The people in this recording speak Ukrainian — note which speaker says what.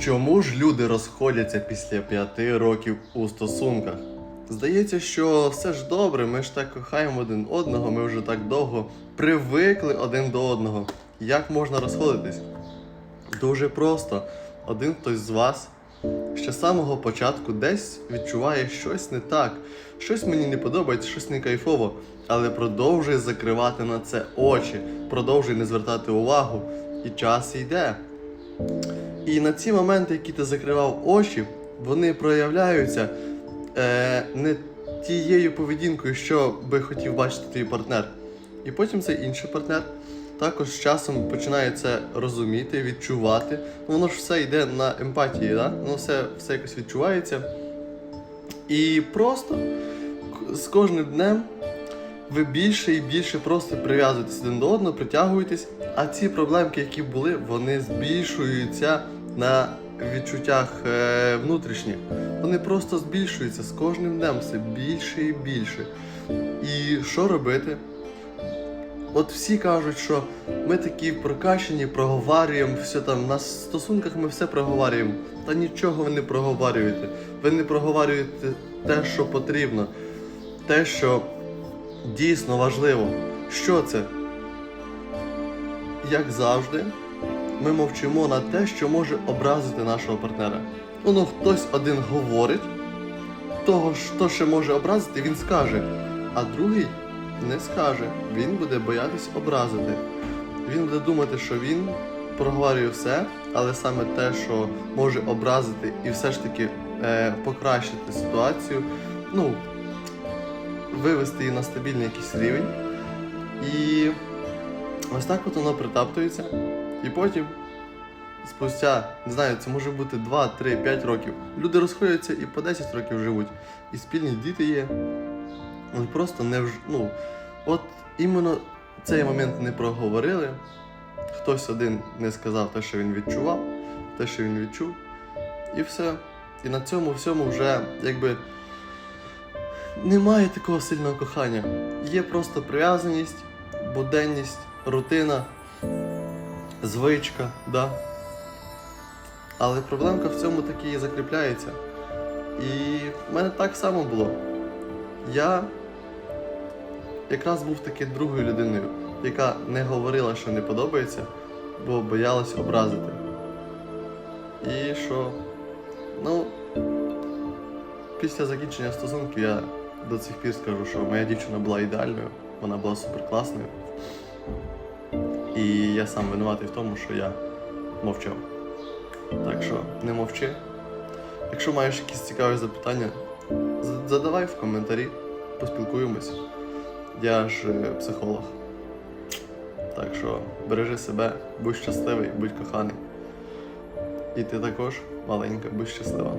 Speaker 1: Чому ж люди розходяться після п'яти років у стосунках? Здається, що все ж добре, ми ж так кохаємо один одного, ми вже так довго привикли один до одного. Як можна розходитись? Дуже просто. Один хтось з вас ще з самого початку десь відчуває щось не так, щось мені не подобається, щось не кайфово, але продовжує закривати на це очі, продовжує не звертати увагу, і час йде. І на ці моменти, які ти закривав очі, вони проявляються е, не тією поведінкою, що би хотів бачити твій партнер. І потім цей інший партнер також з часом починає це розуміти, відчувати. Ну, Воно ж все йде на емпатії, да? воно все, все якось відчувається. І просто з кожним днем ви більше і більше просто прив'язуєтесь один до одного, притягуєтесь, а ці проблемки, які були, вони збільшуються на відчуттях е, внутрішніх. Вони просто збільшуються з кожним днем все більше і більше. І що робити? От всі кажуть, що ми такі прокачені, проговорюємо все там. На стосунках ми все проговорюємо. Та нічого ви не проговорюєте. Ви не проговорюєте те, що потрібно, те, що дійсно важливо. Що це? Як завжди, ми мовчимо на те, що може образити нашого партнера. Ну, ну хтось один говорить, того, що ще може образити, він скаже, а другий не скаже. Він буде боятись образити. Він буде думати, що він проговорює все, але саме те, що може образити і все ж таки е, покращити ситуацію, ну, вивести її на стабільний якийсь рівень. І ось так от воно притаптується. І потім, спустя, не знаю, це може бути 2, 3, 5 років. Люди розходяться і по 10 років живуть. І спільні діти є. Вони просто не вж... ну, от іменно цей момент не проговорили. Хтось один не сказав те, що він відчував, те, що він відчув, і все. І на цьому всьому вже якби немає такого сильного кохання. Є просто прив'язаність, буденність, рутина, звичка, да. Але проблемка в цьому таки і закріпляється. І в мене так само було. Я якраз був таки другою людиною, яка не говорила, що не подобається, бо боялась образити. І що, ну, після закінчення стосунків я до цих пір скажу, що моя дівчина була ідеальною, вона була суперкласною. І я сам винуватий в тому, що я мовчав. Так що не мовчи. Якщо маєш якісь цікаві запитання, задавай в коментарі, поспілкуємось. Я ж е, психолог. Так що бережи себе, будь щасливий, будь коханий. І ти також, маленька, будь щаслива.